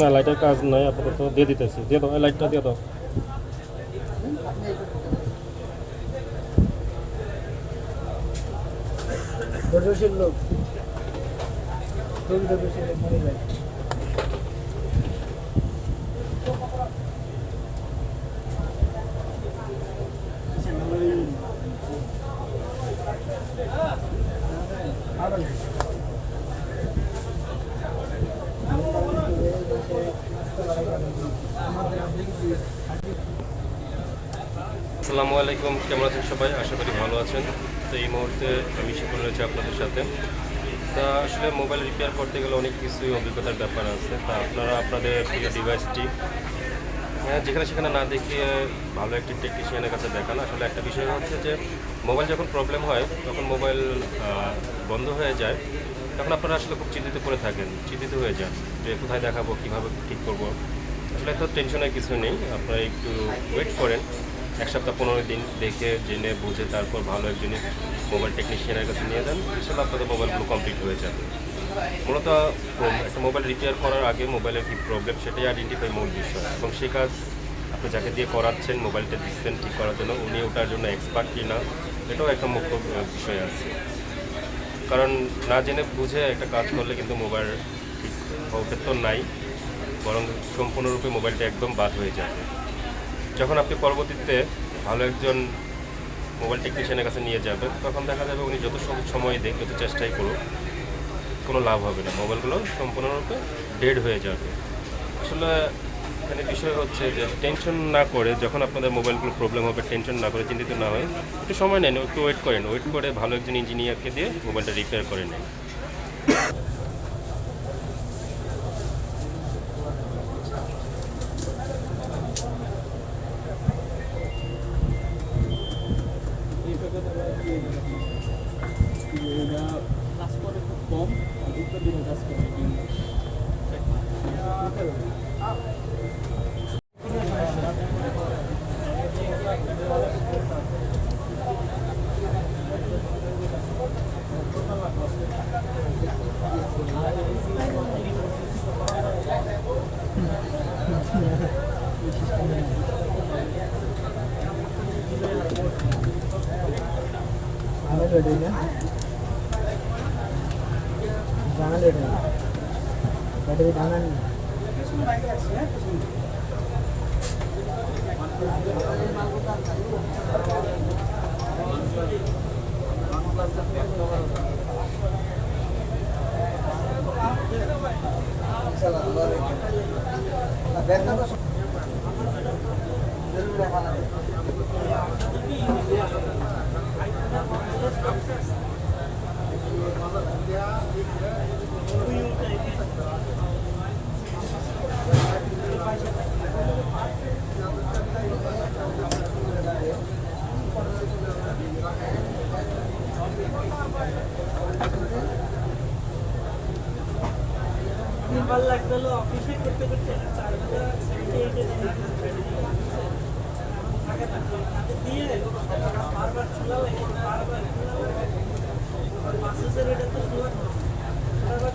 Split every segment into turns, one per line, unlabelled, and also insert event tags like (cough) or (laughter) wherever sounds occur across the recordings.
না লাইটের কাজ নাই আপাতত দিয়ে দিতেছি। দিয়ে দাও লাইটটা দিয়ে দাও।
ধৈর্যশীল লোক।
আসসালামু আলাইকুম, কেমন আছেন সবাই? আশা করি ভালো আছেন। তো এই মুহূর্তে আমি শিখে রয়েছে আপনাদের সাথে। তা আসলে মোবাইল রিপেয়ার করতে গেলে অনেক কিছুই অভিজ্ঞতার ব্যাপার আছে। তা আপনারা আপনাদের প্রিয় ডিভাইসটি হ্যাঁ যেখানে সেখানে না দেখিয়ে ভালো একটি টেকনিশিয়ানের কাছে দেখান। আসলে একটা বিষয় হচ্ছে যে মোবাইল যখন প্রবলেম হয়, তখন মোবাইল বন্ধ হয়ে যায়। তখন আপনারা আসলে খুব চিন্তিত করে থাকেন, চিন্তিত হয়ে যান যে কোথায় দেখাবো, কীভাবে ঠিক করব। আসলে এত টেনশনের কিছু নেই। আপনারা একটু ওয়েট করেন। এক সপ্তাহ পনেরো দিন দেখে, জেনে, বুঝে, তারপর ভালো একজন মোবাইল টেকনিশিয়ানের কাছে নিয়ে যান আসলে আপনাদের মোবাইলগুলো কমপ্লিট হয়ে যাবে। মূলত একটা মোবাইল রিপেয়ার করার আগে মোবাইলের কী প্রবলেম সেটাই আইডেন্টিফাই মূল বিষয়। এবং সেই কাজ আপনি যাকে দিয়ে করাচ্ছেন মোবাইলটা দিচ্ছেন ঠিক করার জন্য, উনি ওটার জন্য এক্সপার্ট কি না, এটাও একটা মুখ্য বিষয় আছে। কারণ না জেনে বুঝে একটা কাজ করলে কিন্তু মোবাইল ঠিক তো নাই, বরং সম্পূর্ণরূপে মোবাইলটা একদম বাদ হয়ে যাবে। যখন আপনি পরবর্তীতে ভালো একজন মোবাইল টেকনিশিয়ানের কাছে নিয়ে যাবেন, তখন দেখা যাবে উনি যত সম- সময় দেখ যত চেষ্টাই করুক, কোনো লাভ হবে না। মোবাইলগুলো সম্পূর্ণরূপে ডেড হয়ে যাবে। আসলে এখানে বিষয় হচ্ছে যে টেনশন না করে যখন আপনাদের মোবাইলগুলো প্রবলেম হবে টেনশন না করে, চিন্তিত না হয় একটু সময় নেন, একটু ওয়েট করেন। ওয়েট করে ভালো একজন ইঞ্জিনিয়ারকে দিয়ে মোবাইলটা রিপেয়ার করে নেন।
কম উত্তর দিকে কাজ করে ভালো রেডি না জানা রেডি ব্যাটারি জানা নেই
তিনবার লাগতে হলো অফিসে করতে করতে চার হাজার সেভেন্টি এইটে দিয়ে বারবার চুলা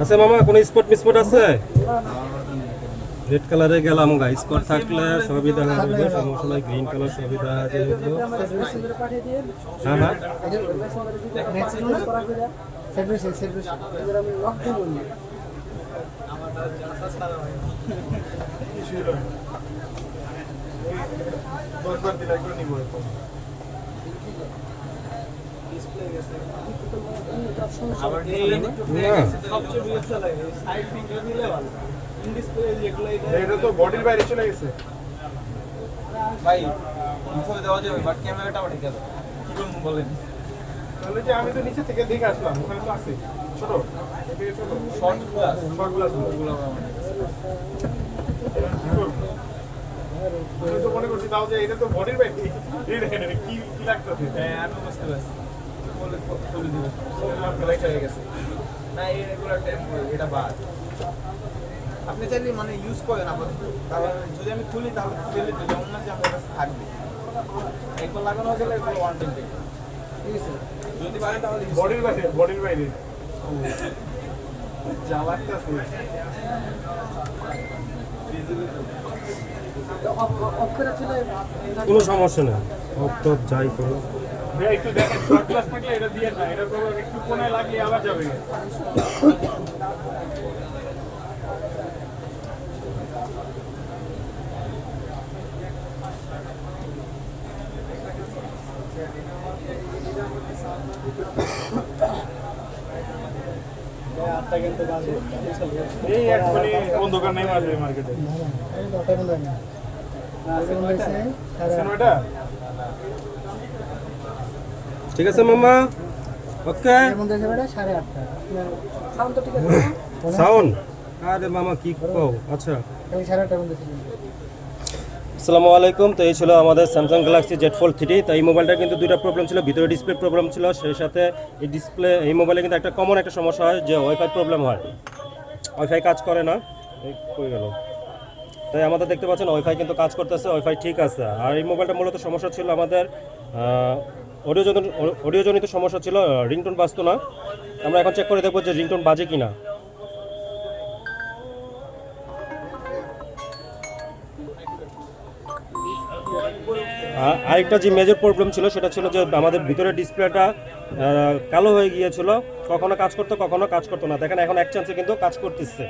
আচ্ছা মামা, কোনো স্পট মিসপট আছে? রেড কালারে গেলাম গা স্পট থাকলে দেখা যাবে সমস্যা নাই গ্রিন কালার
পাঠিয়ে দিয়ে
হ্যাঁ হ্যাঁ
নেক্সট ক্লাস করা করে
এটা তো বডির বাইরে চলে গেছে।
ভাই ইনফো দেওয়া যাবে বাট ক্যামেরাটা বাড়ি গেল কি করব বলেন?
তাহলে যে আমি তো নিচে থেকে দেখে আসলাম ওখানে তো আছে। ছোট। শর্ট গ্লাস শর্ট গ্লাসগুলো আমি তো মনে করছি তাও যে এটা তো বডির বাইরে। কি কি লাগতেছে?
হ্যাঁ আমি বুঝতে পারছি। বলে হয়ে গেছে না এগুলো টেম্পোরারি এটা বাদ আপনি চাইলে মানে ইউজ করেন আপাতত। তাহলে যদি আমি খুলি তাহলে ফেলে দিই যেমন না যে আমার কাছে থাকবে। একবার লাগানো হয়ে গেলে এগুলো ওয়ান টাইম
ঠিক আছে?
যদি পারেন তাহলে
বডির বাইরে বডির বাইরে যা লাগতেছে।
অফ
কোনো সমস্যা নেই। অফ যাই করো
একটু দেখেন শর্ট থাকলে এটা দিয়ে না এটা তো একটু কোনায় লাগলে আবার যাবে। এই এখনই কোন দোকান নেই আসবে মার্কেটে।
না সাড়ে।
ঠিক আছে মামা? ওকে?
সাউন্ড (laughs)
আরে মামা কি কও? আচ্ছা। আসসালামু আলাইকুম। তো এই ছিল আমাদের Samsung Galaxy Z Fold three তো এই মোবাইলটা কিন্তু দুইটা প্রবলেম ছিল ভিতরে ডিসপ্লে প্রবলেম ছিল সেই সাথে এই ডিসপ্লে এই মোবাইলে কিন্তু একটা কমন একটা সমস্যা হয় যে ওয়াইফাই প্রবলেম হয়। ওয়াইফাই কাজ করে না। এই কই গেল? তাই আমাদের দেখতে পাচ্ছেন ওয়াইফাই কিন্তু কাজ করতেছে ওয়াইফাই ঠিক আছে। আর এই মোবাইলটা মূলত সমস্যা ছিল আমাদের অডিওজনিত অডিওজনিত সমস্যা ছিল রিংটোন বাজতো না। আমরা এখন চেক করে দেখব যে রিংটোন বাজে কিনা। আর আরেকটা যে মেজর প্রবলেম ছিল, সেটা ছিল যে আমাদের ভিতরে ডিসপ্লেটা কালো হয়ে গিয়েছিল। কখনো কাজ করতো, কখনো কাজ করতো না। দেখেন, এখন এক চান্সে কিন্তু কাজ করতেছে।